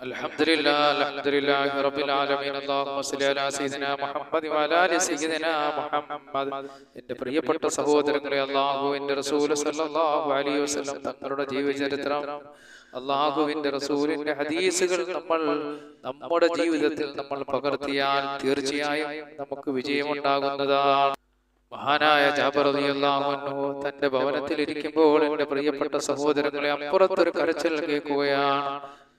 الحمد لله الحمد لله رب العالمين اللهم صل على سيدنا محمد وعلى ال سيدنا محمد എന്റെ പ്രിയപ്പെട്ട സഹോദരങ്ങളെ അള്ളാഹുവിന്റെ റസൂൽ സല്ലല്ലാഹു അലൈഹി വസല്ലം തങ്ങളുടെ ജീവചരിത്രം അള്ളാഹുവിന്റെ റസൂലിന്റെ ഹദീസുകൾ നമ്മൾ നമ്മുടെ ജീവിതത്തിൽ നമ്മൾ പകർത്തിയാൽ തീർച്ചയായും നമുക്ക് വിജയമുണ്ടാകുന്നതാണ് മഹാനായ ജാബർ റളിയല്ലാഹു അൻഹു തന്റെ ഭവനത്തിൽ ഇരിക്കുമ്പോൾ എന്റെ പ്രിയപ്പെട്ട സഹോദരങ്ങളെ അപ്പുറത്തൊരു കരച്ചിൽ കേൾക്കുകയാണ്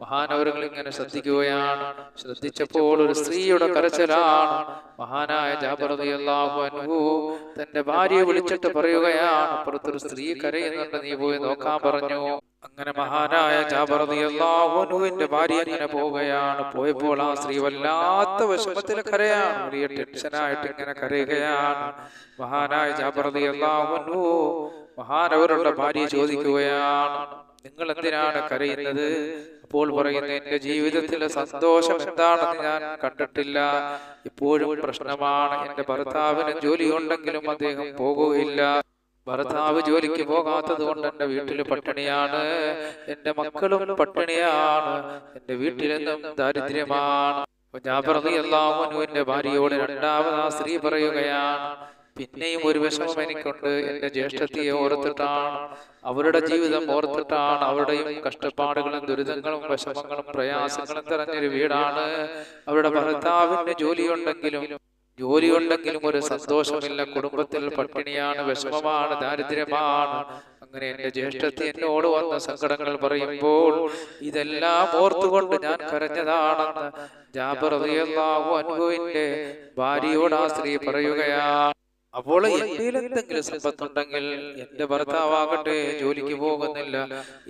മഹാനവറുകൾ ഇങ്ങനെ ശ്രദ്ധിക്കുകയാണ്. ശ്രദ്ധിച്ചപ്പോൾ ഒരു സ്ത്രീയുടെ കരച്ചിലാണ്. മഹാനായ ജാബർദിയല്ലാഹു തന്റെ ഭാര്യയെ വിളിച്ചിട്ട് പറയുകയാണ് അപ്പുറത്തൊരു സ്ത്രീ കരയുന്നുണ്ട് നീ പോയി നോക്കാൻ പറഞ്ഞു. അങ്ങനെ മഹാനായ ജാബർ റളിയല്ലാഹു അൻഹുവിന്റെ ഭാര്യ ഇങ്ങനെ പോവുകയാണ്. പോയപ്പോൾ ആ സ്ത്രീ വല്ലാത്ത വിഷമത്തിൽ കരയാണ് വലിയ ടെൻഷനായിട്ട് ഇങ്ങനെ കരയുകയാണ്. മഹാനായ ജാബർ റളിയല്ലാഹു അൻഹു മഹാനവരുടെ ഭാര്യ ചോദിക്കുകയാണ് നിങ്ങൾ എന്തിനാണ് കരയുന്നത്? അപ്പോൾ പറയുന്നത് എന്റെ ജീവിതത്തിലെ സന്തോഷം എന്താണെന്ന് ഞാൻ കണ്ടിട്ടില്ല. ഇപ്പോഴും പ്രശ്നമാണ്. എന്റെ ഭർത്താവിന് ജോലിയുണ്ടെങ്കിലും അദ്ദേഹം പോകുകയില്ല. ഭർത്താവ് ജോലിക്ക് പോകാത്തത് കൊണ്ട് എന്റെ വീട്ടിൽ പട്ടിണിയാണ്. എന്റെ മക്കളും പട്ടിണിയാണ്. എന്റെ വീട്ടിലെന്നും ദാരിദ്ര്യമാണ്. ഞാൻ പറഞ്ഞു എല്ലാ അൻഹുവിന്റെ ഭാര്യയോട് രണ്ടാമത് ആ സ്ത്രീ പറയുകയാണ്. പിന്നെയും ഒരു വിഷമം എനിക്കുണ്ട്. എന്റെ ജ്യേഷ്ഠത്തിയെ ഓർത്തിട്ടാണ് അവരുടെ ജീവിതം ഓർത്തിട്ടാണ് അവരുടെയും കഷ്ടപ്പാടുകളും ദുരിതങ്ങളും വിഷമങ്ങളും പ്രയാസങ്ങളും നിറഞ്ഞൊരു വീടാണ്. അവരുടെ ഭർത്താവിന് ജോലിയുണ്ടെങ്കിലും ജോലിയുണ്ടെങ്കിലും ഒരു സന്തോഷമില്ല. കുടുംബത്തിൽ പട്ടിണിയാണ് വിഷമമാണ് ദാരിദ്ര്യമാണ്. അങ്ങനെ എന്റെ ജ്യേഷ്ഠത്തി എന്നോട് വന്ന സങ്കടങ്ങൾ പറയുമ്പോൾ ഇതെല്ലാം ഓർത്തുകൊണ്ട് ഞാൻ കരഞ്ഞതാണെന്ന് ജാബർ അനുഭവിന്റെ ഭാര്യയോട് ആ സ്ത്രീ പറയുകയാണ്. അപ്പോൾ എന്തെങ്കിലും സമ്പത്തുണ്ടെങ്കിൽ എന്റെ ഭർത്താവാകട്ടെ ജോലിക്ക് പോകുന്നില്ല.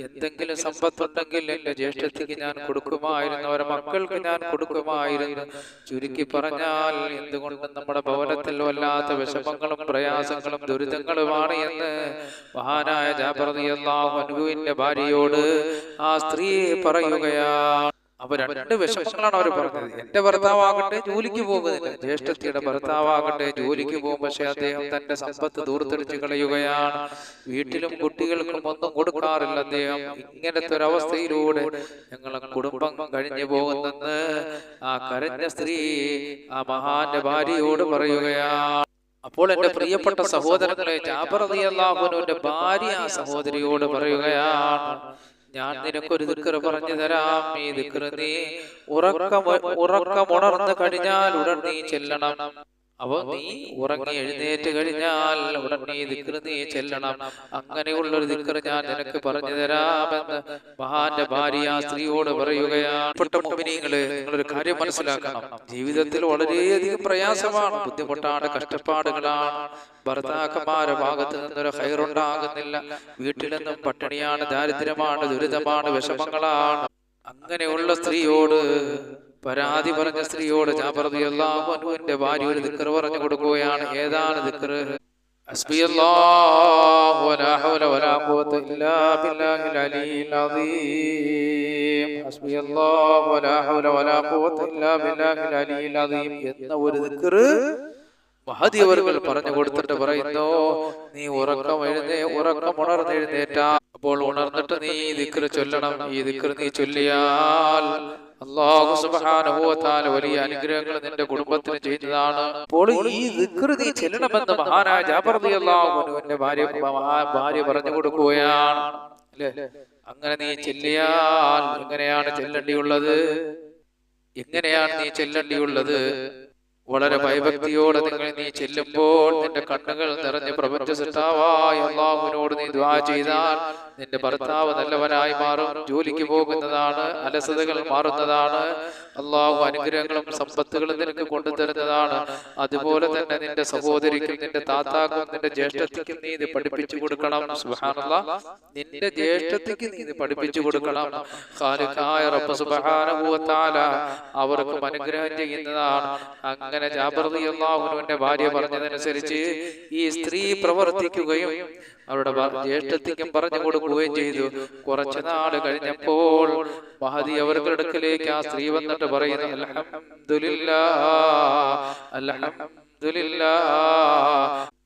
എന്തെങ്കിലും സമ്പത്തുണ്ടെങ്കിൽ എന്റെ ജ്യേഷ്ഠത്തിക്ക് ഞാൻ കൊടുക്കുമായിരുന്നു. അവരെ മക്കൾക്ക് ഞാൻ കൊടുക്കുമായിരുന്നു. ചുരുക്കി പറഞ്ഞാൽ എന്തുകൊണ്ടും നമ്മുടെ ഭവനത്തിൽ വല്ലാത്ത വിഷമങ്ങളും പ്രയാസങ്ങളും ദുരിതങ്ങളുമാണ് എന്ന് മഹാനായ ജാപ്രതി എന്ന മനുവിന്റെ ഭാര്യയോട് ആ സ്ത്രീ പറയുകയാണ്. അപ്പൊ രണ്ട് വിഷമങ്ങളാണ് അവർ പറഞ്ഞത്. എന്റെ ഭർത്താവാകട്ടെ ജോലിക്ക് പോകുന്നില്ല ജ്യേഷ്ഠത്തിയുടെ ഭർത്താവാകട്ടെ ജോലിക്ക് പോകും പക്ഷെ അദ്ദേഹം തന്റെ സമ്പത്ത് ദൂർത്തടിച്ച് കളയുകയാണ്. വീട്ടിലും കുട്ടികൾക്കും ഒന്നും കൊടുക്കാറില്ല അദ്ദേഹം. ഇങ്ങനത്തെ ഒരു അവസ്ഥയിലൂടെ ഞങ്ങളെ കുടുംബം കഴിഞ്ഞു പോകുന്നെന്ന് ആ കരഞ്ഞ സ്ത്രീ ആ മഹാന്റെ ഭാര്യയോട് പറയുകയാണ്. അപ്പോൾ എന്റെ പ്രിയപ്പെട്ട സഹോദരങ്ങളെ ജാബർ റളിയല്ലാഹുവിന്റെ ഭാര്യ ആ സഹോദരിയോട് പറയുകയാണ്. ഞാൻ നിനക്കൊരു ദിക്കറ് പറഞ്ഞു തരാം ഈ ദിക്കറ് നീ ഉറക്കം ഉറക്കമുണർന്നു കഴിഞ്ഞാൽ ഉടൻ നീ ചെല്ലണം. അപ്പൊ നീ ഉറങ്ങി എഴുന്നേറ്റ് കഴിഞ്ഞാൽ ഉടൻ നീ ദിക്കറ് നീ ചെല്ലണം. അങ്ങനെയുള്ളൊരു ദിക്കറ് ഞാൻ നിനക്ക് പറഞ്ഞു തരാമെന്ന് മഹാന്റെ ഭാര്യ സ്ത്രീയോട് പറയുകയാണ്. നിങ്ങളൊരു കാര്യം മനസ്സിലാക്കണം. ജീവിതത്തിൽ വളരെയധികം പ്രയാസമാണ്. ബുദ്ധിമുട്ടാണ് കഷ്ടപ്പാടുകളാണ്. ഭർത്താക്കന്മാരെ ഭാഗത്ത് നിന്നൊരു ഹൈറുണ്ടാകുന്നില്ല. വീട്ടിൽ നിന്നും പട്ടിണിയാണ് ദാരിദ്ര്യമാണ് ദുരിതമാണ് വിഷമങ്ങളാണ്. അങ്ങനെയുള്ള സ്ത്രീയോട് പരാതി പറഞ്ഞ സ്ത്രീയോട് ജാബർദി അള്ളാഹു അനുവിന്റെ ഭാര്യ ഒരു ദിക്കർ പറഞ്ഞു കൊടുക്കുകയാണ്. ഏതാണ് ദിക്കർ حسبي പറഞ്ഞു കൊടുത്തിട്ട് പറയുന്നു നീ ഉറക്കം എഴുന്നേ ഉറക്കം ഉണർന്നെഴുന്നേറ്റ. അപ്പോൾ ഉണർന്നിട്ട് നീ ദിക്കർ ചൊല്ലണം. ഈ ദിക്കൃ നീ ചൊല്ലിയാൽ തആല വലിയ അനുഗ്രഹങ്ങൾ നിന്റെ കുടുംബത്തിന് ചെയ്യുന്നതാണ് അപ്പോൾ ഈ വികൃതി ചെല്ലണമെന്ന് ജാബർ റളിയല്ലാഹു ഭാര്യ ഭാര്യ പറഞ്ഞു കൊടുക്കുകയാണ്. അല്ലേ? അങ്ങനെ നീ ചെല്ലിയാൽ എങ്ങനെയാണ് ചെല്ലണ്ടിയുള്ളത്? എങ്ങനെയാണ് നീ ചെല്ലണ്ടിയുള്ളത്? വളരെ ഭയഭക്തിയോടെ നിങ്ങൾ നീ ചെല്ലുമ്പോൾ നിന്റെ കണ്ണുകൾ നിറഞ്ഞ് പ്രപഞ്ച സൃഷ്ടാവായ അള്ളാഹുവിനോട് നീ ദ്വാ ചെയ്താൽ നിന്റെ ഭർത്താവ് നല്ലവനായി മാറും ജോലിക്ക് പോകുന്നതാണ് അലസതകൾ മാറുന്നതാണ് അള്ളാഹു അനുഗ്രഹങ്ങളും സമ്പത്തുകളും നിനക്ക് കൊണ്ടുതരുന്നതാണ്. അതുപോലെ തന്നെ നിന്റെ സഹോദരിക്കും നിന്റെ താത്താക്കും നിന്റെ ജ്യേഷ്ഠത്തിക്കും നീ ഇത് പഠിപ്പിച്ചു കൊടുക്കണം. സുഹാനുള്ള നിന്റെ ജ്യേഷ്ഠത്തിക്ക് നീ ഇത് പഠിപ്പിച്ചു കൊടുക്കണം. അവർക്കും അനുഗ്രഹം ചെയ്യുന്നതാണ്. അങ്ങനെ ജാബർ റളിയല്ലാഹുവിന്റെ ഭാര്യ പറഞ്ഞതനുസരിച്ച് ഈ സ്ത്രീ പ്രവർത്തിക്കുകയും അവരുടെ ജ്യേഷ്ഠത്തിക്കും പറഞ്ഞു കൊടുക്കുകയും ചെയ്തു. കുറച്ചു കഴിഞ്ഞപ്പോൾ മഹതി അവരുടെ അടുക്കലേക്ക് ആ സ്ത്രീ വന്നിട്ട് പറയുന്നു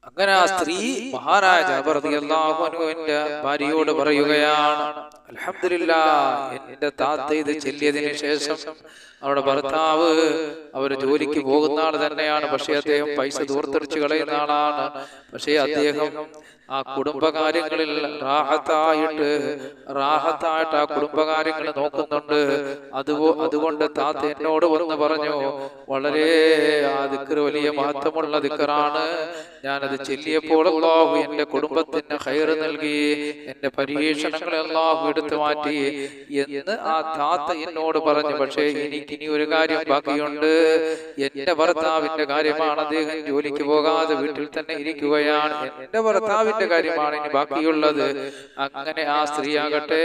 അങ്ങനെ ആ സ്ത്രീ മഹാരാജ ജാബർ ഭാര്യയോട് പറയുകയാണ് അലഹമില്ല എന്റെ താത്ത ഇത് ചെല്ലിയതിനു ശേഷം അവരുടെ ഭർത്താവ് അവർ ജോലിക്ക് പോകുന്ന ആൾ തന്നെയാണ്. പക്ഷേ അദ്ദേഹം പൈസ ദൂർത്തടിച്ച് കളയുന്ന ആളാണ്. പക്ഷേ അദ്ദേഹം ആ കുടുംബകാര്യങ്ങളിൽ റാഹത്തായിട്ട് റാഹത്തായിട്ട് ആ കുടുംബകാര്യങ്ങൾ നോക്കുന്നുണ്ട്. അതുപോ അതുകൊണ്ട് താത്ത എന്നോട് വന്ന് പറഞ്ഞു വളരെ ആ ദിക്കറ് വലിയ മഹത്വമുള്ള ദിക്കറാണ് ഞാനത് ചെല്ലിയപ്പോൾ അള്ളാഹു എന്റെ കുടുംബത്തിന് ഹയർ നൽകി എന്റെ പരീക്ഷണങ്ങളെ അള്ളാഹു എടുത്തു മാറ്റി എന്ന് ആ താത്ത എന്നോട് പറഞ്ഞു. പക്ഷേ എനിക്ക് ഇനി ഒരു കാര്യം ബാക്കിയുണ്ട്. എന്റെ ഭർത്താവിന്റെ കാര്യമാണ് അദ്ദേഹം ജോലിക്ക് പോകാതെ വീട്ടിൽ തന്നെ ഇരിക്കുകയാണ്. എന്റെ എന്റെ ഭർത്താവിന്റെ കാര്യമാണ് ഇനി ബാക്കിയുള്ളത്. അങ്ങനെ ആ സ്ത്രീ ആകട്ടെ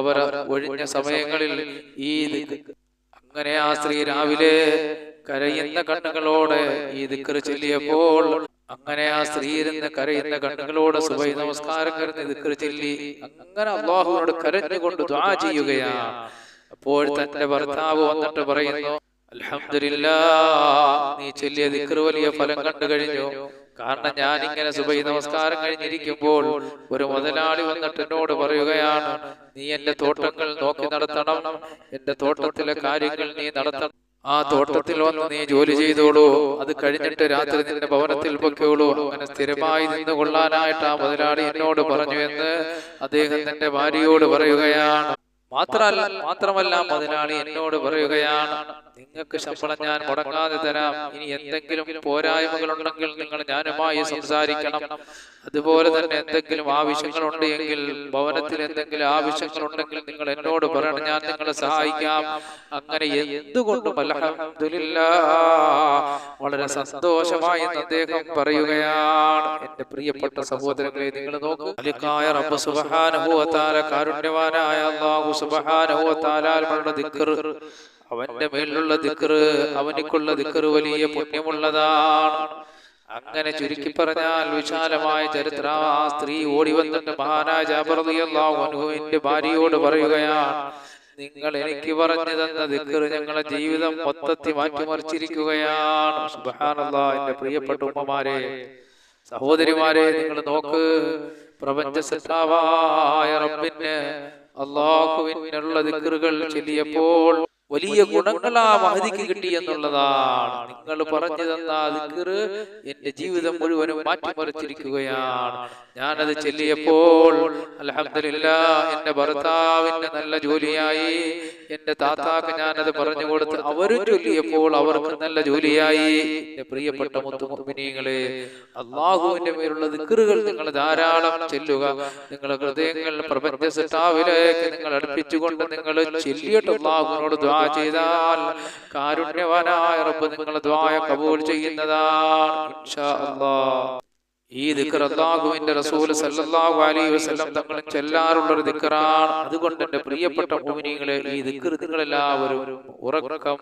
അവർ ഒഴിഞ്ഞ സമയങ്ങളിൽ ഈ അങ്ങനെ ആ സ്ത്രീ രാവിലെ കരയുന്ന കണ്ണുകളോടെ ഈ ദിക്കറ് ചൊല്ലിയപ്പോൾ അങ്ങനെ ആ സ്ത്രീ ഇരുന്ന് കരയുന്ന കണ്ണുകളോടെ സുബൈ നമസ്കാരം കരുന്ന് ദിക്കറ് ചൊല്ലി. അങ്ങനെ അള്ളാഹുവിനോട് കരഞ്ഞുകൊണ്ട് ദ്വാ ചെയ്യുകയാണ് അപ്പോൾ തന്റെ ഭർത്താവ് വന്നിട്ട് പറയുന്നു അലഹമില്ല നീ ചൊല്ലിയ ദിക്കറ് വലിയ ഫലം കണ്ടു കഴിഞ്ഞു. കാരണം ഞാൻ ഇങ്ങനെ സുബൈ നമസ്കാരം കഴിഞ്ഞിരിക്കുമ്പോൾ ഒരു മുതലാളി വന്നിട്ട് എന്നോട് പറയുകയാണ് നീ എന്റെ തോട്ടങ്ങൾ നോക്കി നടത്തണം. എന്റെ തോട്ടത്തിലെ കാര്യങ്ങൾ നീ നടത്തണം. ആ തോട്ടത്തിൽ വന്ന് നീ ജോലി ചെയ്തോളൂ. അത് കഴിഞ്ഞിട്ട് രാത്രി നിന്റെ ഭവനത്തിൽ പൊക്കോളൂ അങ്ങനെ സ്ഥിരമായി നിന്ന് കൊള്ളാനായിട്ട് ആ മുതലാളി എന്നോട് പറഞ്ഞു എന്ന് അദ്ദേഹം തന്റെ ഭാര്യയോട് പറയുകയാണ്. മാത്രമല്ല മാത്രമല്ല മുതലാളി എന്നോട് പറയുകയാണ് നിങ്ങൾക്ക് ശമ്പളം ഞാൻ മുടങ്ങാതെ തരാം. ഇനി എന്തെങ്കിലും പോരായ്മകൾ ഉണ്ടെങ്കിൽ നിങ്ങൾ ഞാനുമായി സംസാരിക്കണം. അതുപോലെ തന്നെ എന്തെങ്കിലും ആവശ്യങ്ങളുണ്ട് എങ്കിൽ ഭവനത്തിൽ എന്തെങ്കിലും ആവശ്യങ്ങൾ ഉണ്ടെങ്കിൽ നിങ്ങൾ എന്നോട് പറയണം ഞാൻ നിങ്ങളെ സഹായിക്കാം. അങ്ങനെ എന്തുകൊണ്ടും അൽഹംദുലില്ലാ. വളരെ സന്തോഷമായി അദ്ദേഹം പറയുകയാണ്. എന്റെ പ്രിയപ്പെട്ട സഹോദരങ്ങളെ നിങ്ങൾ നോക്കൂ. കാരുണ്യവാനായ അവന്റെ മേലുള്ള ദിക്ർ അവനിക്കുള്ള ദിക്ർ വലിയ പുണ്യമുള്ളതാണ്. അങ്ങനെ ചുരുക്കി പറഞ്ഞാൽ വിശാലമായ ചരിത്ര. സ്ത്രീ ഓടി വന്നിട്ട് ജാബർ ഭാര്യയോട് പറയുകയാണ് നിങ്ങൾ എനിക്ക് പറഞ്ഞു തന്ന ദിക്കർ ഞങ്ങളെ ജീവിതം മൊത്തത്തിൽ മാറ്റിമറിച്ചിരിക്കുകയാണ് സുബ്ഹാനല്ലാഹ് എന്റെ പ്രിയപ്പെട്ട ഉമ്മമാരെ സഹോദരിമാരെ നിങ്ങൾ നോക്ക് പ്രപഞ്ച സൃഷ്ടാവായ റബ്ബിന് അള്ളാഹുവിനുള്ള ദിക്കറുകൾ ചൊല്ലിയപ്പോൾ വലിയ ഗുണങ്ങളാ മഹതിക്ക് കിട്ടി എന്നുള്ളതാണ് നിങ്ങൾ പറഞ്ഞു തന്ന ദിക്കറ് എന്റെ ജീവിതം മുഴുവനും മാറ്റിമറിച്ചിരിക്കുകയാണ്. ഞാനത് ചെല്ലിയപ്പോൾ അലഹമില്ല എന്റെ ഭർത്താവിന്റെ നല്ല ജോലിയായി എന്റെ താത്താക്ക് ഞാനത് പറഞ്ഞു കൊടുത്ത് അവരും ചൊല്ലിയപ്പോൾ അവർക്ക് നല്ല ജോലിയായി എന്റെ പ്രിയപ്പെട്ട മുത്തുമുമിനികളെ അള്ളാഹുവിന്റെ മേലുള്ള ദിക്കറുകൾ നിങ്ങൾ ധാരാളം ചെല്ലുക. നിങ്ങളുടെ ഹൃദയങ്ങൾ പ്രപഞ്ച സൃഷ്ടാവിലേക്ക് നിങ്ങൾ അടുപ്പിച്ചുകൊണ്ട് നിങ്ങൾ ചെല്ലിയിട്ട് അള്ളാഹുവിനോട് ദ്വാ ചെയ്താൽ കാരുണ്യവാനായ റബ്ബ് നിങ്ങളുടെ ദ്വായ കബൂൽ ചെയ്യുന്നതാണ് ഈ ദിക്കർ അള്ളാഹുവിന്റെ റസൂൽ സല്ലല്ലാഹു അലൈഹി വസല്ലം തങ്ങൾ ചെല്ലാറുള്ള ഒരു ദിക്കറാണ് അതുകൊണ്ട് എന്റെ പ്രിയപ്പെട്ട ഭൂമിനികളെ ഈ ദിക്കർ നിങ്ങളെല്ലാവരും ഉറക്കം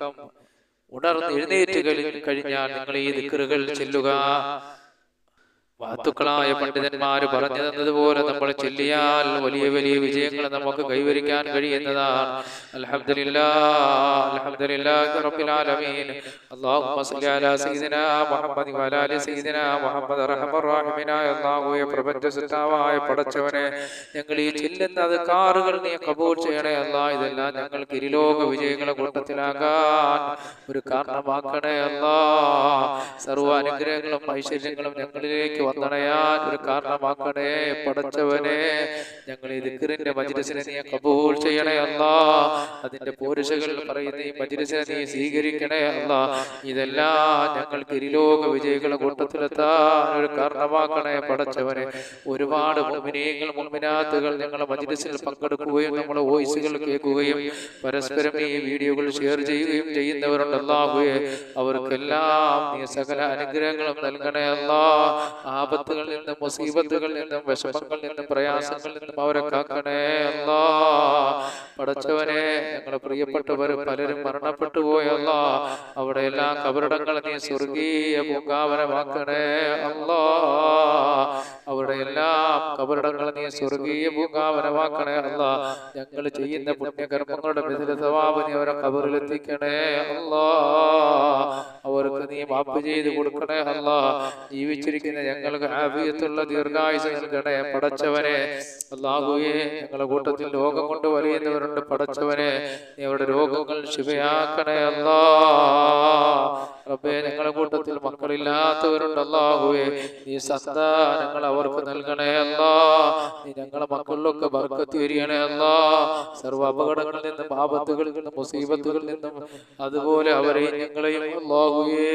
ഉണർന്ന് എഴുന്നേറ്റ് കഴിഞ്ഞാൽ നിങ്ങൾ ഈ ദിക്കറുകൾ ചെല്ലുക. മഹത്തുക്കളായ പണ്ഡിതന്മാര് പറഞ്ഞു തന്നതുപോലെ നമ്മൾ ചെല്ലിയാൽ വലിയ വലിയ വിജയങ്ങൾ നമുക്ക് കൈവരിക്കാൻ കഴിയുന്നതാണ്. അൽഹംദുലില്ലാ അൽഹംദുലില്ലാഹി റബ്ബിൽ ആലമീൻ അല്ലാഹുമ്മ സ്വല്ലി അലാ സയ്യിദിനാ മുഹമ്മദ് വഅലാ ആലി സയ്യിദിനാ മുഹമ്മദ് അർഹമർ റഹീമിനായ അല്ലാഹുവേ പ്രപഞ്ച സൃഷ്ടാവായ പടച്ചവനെ ഞങ്ങൾ ഈ ചെല്ലുന്ന അദ്കാറുകൾ നീ കബൂൽ ചെയ്യണേ അല്ല ഇതെല്ലാം ഞങ്ങൾക്ക് ഇരുലോക വിജയങ്ങളെ കൂട്ടത്തിലാകാൻ ഒരു കാരണമാക്കണേ അല്ല. സർവ അനുഗ്രഹങ്ങളും ഐശ്വര്യങ്ങളും ഞങ്ങളിലേക്ക് വന്നണയാൻ ഒരു കാരണമാക്കണേ പടച്ചവനെ ഞങ്ങൾ ഈ ദിക്റിന്റെ മജിരസിനെ നീ കബൂൽ ചെയ്യണേ അല്ല. അതിന്റെ പോരുഷകൾ പറയുന്ന ഈ മജിരസിനെ നീ സ്വീകരിക്കണേ അല്ല. ഇതെല്ലാം ഞങ്ങൾക്ക് ഇരുലോക വിജയികളെ കൂട്ടത്തിലെത്താൻ ഒരു കാരണമാക്കണേ പടച്ചവനെ. ഒരുപാട് മുമ്പിനീയങ്ങൾ മുമിനാത്തുകൾ ഞങ്ങളെ മജിരസിൽ പങ്കെടുക്കുകയും നമ്മളെ വോയിസുകൾ കേൾക്കുകയും പരസ്പരം ഈ വീഡിയോകൾ ഷെയർ ചെയ്യുകയും ചെയ്യുന്നവരുണ്ട് അല്ലാഹുവേ അവർക്കെല്ലാം നീ സകല അനുഗ്രഹങ്ങളും നൽകണേ അല്ലാ. ആപത്തുകളിൽ നിന്നും മുസീബത്തുകളിൽ നിന്നും വിഷമങ്ങളിൽ നിന്നും പ്രയാസങ്ങളിൽ നിന്നും അവരെ കാക്കണേ അല്ലാ. പടച്ചവനെ ഞങ്ങളെ പ്രിയപ്പെട്ടവർ പലരും മരണപ്പെട്ടു പോയല്ല. അവിടെ എല്ലാ കബറിടങ്ങൾ നീ സ്വർഗീയ പൂങ്കാവനമാക്കണേ അല്ലാ. അവിടെ എല്ലാ കബറിടങ്ങൾ നീ സ്വർഗീയ പൂങ്കാവനമാക്കണേ അല്ല. ഞങ്ങൾ ചെയ്യുന്ന പുണ്യകർമ്മങ്ങളുടെ മിഥുല സവാബ് നീ അവരെ കബറിലെത്തിക്കണേ അല്ല. അവർക്ക് നീ മാപ്പ് ചെയ്ത് കൊടുക്കണേ അല്ല. ജീവിച്ചിരിക്കുന്ന ഞങ്ങൾ ഞങ്ങൾക്ക് ആഭ്യത്തുള്ള ദീർഘായുസ് നൽകണേ പടച്ചവനെ അള്ളാഹുവേ ഞങ്ങളുടെ കൂട്ടത്തിൽ രോഗം കൊണ്ട് വലിയുന്നവരുണ്ട് പടച്ചവനെ നീ അവരുടെ രോഗങ്ങൾ ശിവയാക്കണേ അല്ലാ. റബ്ബേ ഞങ്ങളുടെ കൂട്ടത്തിൽ മക്കളില്ലാത്തവരുണ്ട് അല്ലാഹുവേ. നീ സന്താനങ്ങൾ അവർക്ക് നൽകണേ അല്ലാ. നീ ഞങ്ങളുടെ മക്കളിലൊക്കെ ബർക്കത്ത് വരികണേ അല്ലാ. സർവ അപകടങ്ങളിൽ നിന്നും ആപത്തുകളിൽ നിന്നും മുസീബത്തുകളിൽ നിന്നും അതുപോലെ അവരെയും ഞങ്ങളെയും അല്ലാഹുവേ.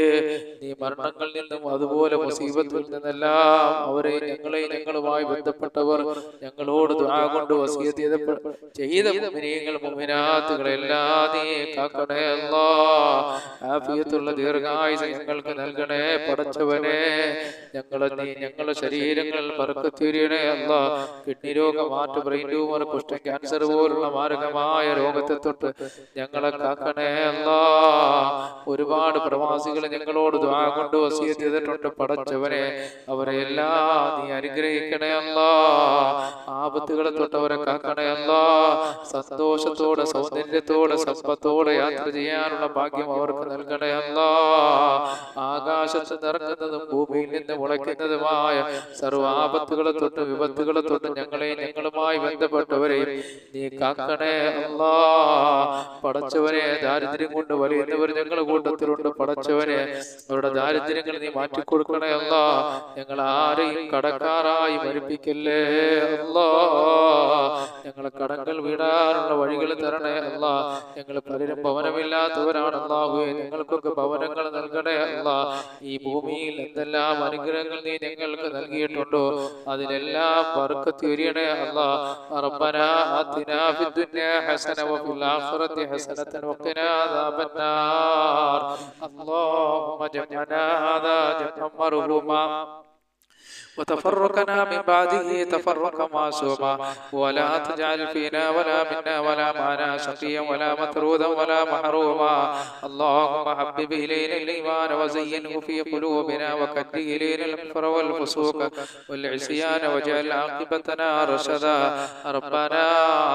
നീ മരണങ്ങളിൽ നിന്നും അതുപോലെ മുസീബത്തുകളിൽ നിന്നെല്ലാം അവരെയും ഞങ്ങളെയും ഞങ്ങളുമായി ബന്ധപ്പെട്ടവർ ഞങ്ങളോട് ദുആ കൊണ്ട് വസിയത്ത് ചെയ്ത മുഅ്മിനീങ്ങൾ മുഅ്മിനാത്തുകളെല്ലാം നീ കാക്കണേ അല്ലാ. ആഫിയത്തുള്ള ദീർഘായുസ് ഞങ്ങൾക്ക് നൽകണേ പടച്ചവനെ. ഞങ്ങളെ നീ ഞങ്ങളുടെ ശരീരങ്ങൾ പറക്കത്തിരിയണേ അല്ല. കിഡ്നി രോഗം മാറ്റ് ബ്രെയിൻ ട്യൂമർ കുഷ്ഠ ക്യാൻസർ പോലുള്ള മാരകമായ രോഗത്തെ തൊട്ട് ഞങ്ങളെ കാക്കണേ അല്ല. ഒരുപാട് പ്രവാസികൾ ഞങ്ങളോട് ദ്വാ കൊണ്ട് വസിയത്ത് ചെയ്തിട്ടുണ്ട്. പടച്ചവനെ അവരെ എല്ലാം നീ അനുഗ്രഹിക്കണേ അല്ല. ആപത്തുകളെ തൊട്ട് അവരെ കാക്കണേ അല്ല. സന്തോഷത്തോടെ സൗന്ദര്യത്തോടെ സമ്പത്തോടെ യാത്ര ചെയ്യാനുള്ള ഭാഗ്യം അവർക്ക് നൽകണേ അല്ല. ആകാശത്ത് നിറക്കുന്നതും ഭൂമിയിൽ നിന്ന് മുളയ്ക്കുന്നതുമായ സർവാപത്തുകളെ തൊട്ട് വിപത്തുകളെ തൊട്ട് ഞങ്ങളെ ഞങ്ങളുമായി ബന്ധപ്പെട്ടവരെയും നീ കാക്കണേ അല്ലാ. പടച്ചവനെ ദാരിദ്ര്യം കൊണ്ട് വലിയുന്നവർ ഞങ്ങളുടെ കൂട്ടത്തിലുണ്ട്. പടച്ചവനെ അവരുടെ ദാരിദ്ര്യങ്ങൾ നീ മാറ്റിക്കൊടുക്കണേ അല്ലാ. ഞങ്ങൾ ആരെയും കടക്കാറായി മരിപ്പിക്കല്ലേ അല്ലാ. ഞങ്ങളെ കടങ്ങൾ വീടാനുള്ള വഴികൾ തരണേ അല്ല. ഞങ്ങൾ പലരും ഭവനമില്ലാത്തവരാണ് അല്ലാഹുവേ. ഞങ്ങൾക്കൊക്കെ ഭവനങ്ങൾ നൽകട്ടെ അല്ല. ഈ ഭൂമിയിൽ എന്തെല്ലാം അനുഗ്രഹങ്ങൾ നീ ഞങ്ങൾക്ക് നൽകിയിട്ടുണ്ടോ അതിലെല്ലാം ബർക്കത്ത് ഉരിയണേ അല്ല. റബ്ബനാ ആതിനാ ഹസന വഫിൽ വഖിനാ അല്ലാഹുമ്മ ജമഅനാ ഹാദാ ജമഅ وتفرقنا من بعده تفرقا معصوما ولا تجعل فينا ولا منا ولا معنا شقيا ولا مطرودا ولا محروما. اللهم حبب إلينا الإيمان وزينه في قلوبنا وكره إلينا الكفر والفسوق والعصيان واجعل عاقبتنا رشدا. ربنا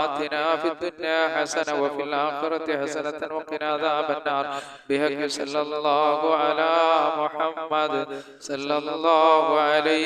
آتنا في الدنيا حسنة وفي الآخرة حسنة وقنا عذاب النار. بحق صلى الله على محمد صلى الله عليه